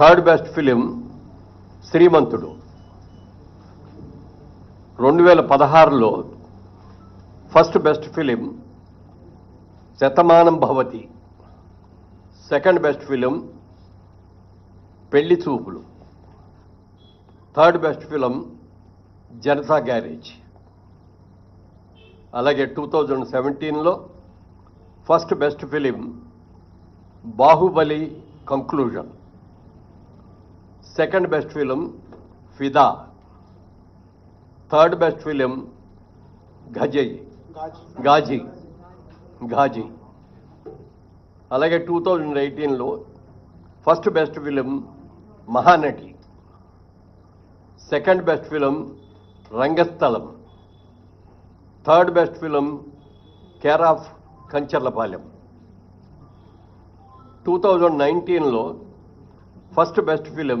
third best film Srimanthudu రెండు వేల పదహారులో first best film Shatamanam Bhavati second best film Pelli Choopulu third best film Janatha Garage అలాగే two thousand సెవెంటీన్లో first best film Baahubali Conclusion second best film Fidaa third best film ఘజయ్ Ghazi Ghazi అలాగే two thousand ఎయిటీన్లో first best film Mahanati second best film Rangasthalam third best film Care of Kancharapalem two thousand నైన్టీన్లో first best film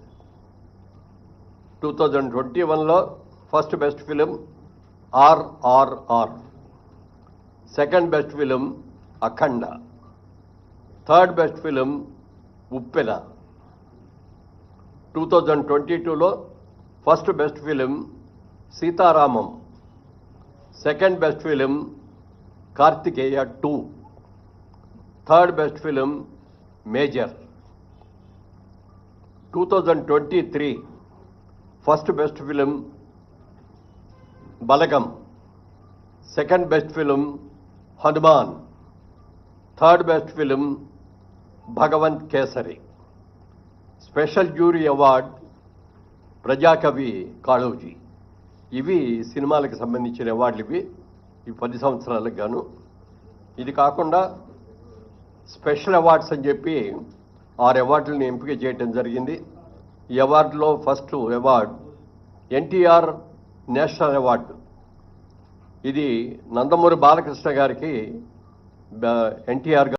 2021 lo first best film RRR, second best film Akhanda, third best film Uppena. 2022 lo first best film Sitaramam, second best film Kartikeya 2, third best film Major. 2023 first best film Balagam second best film HanuMan third best film Bhagavanth Kesari special jury award Prajakavi Kaloji ఇవి సినిమాలకు సంబంధించిన అవార్డులు ఇవి ఈ పది సంవత్సరాలకు గాను ఇది కాకుండా స్పెషల్ అవార్డ్స్ అని చెప్పి ఆరు అవార్డులను ఎంపిక చేయడం జరిగింది అవార్డులో first award NTR National Award ఇది నందమూరి బాలకృష్ణ గారికి ఎన్టీఆర్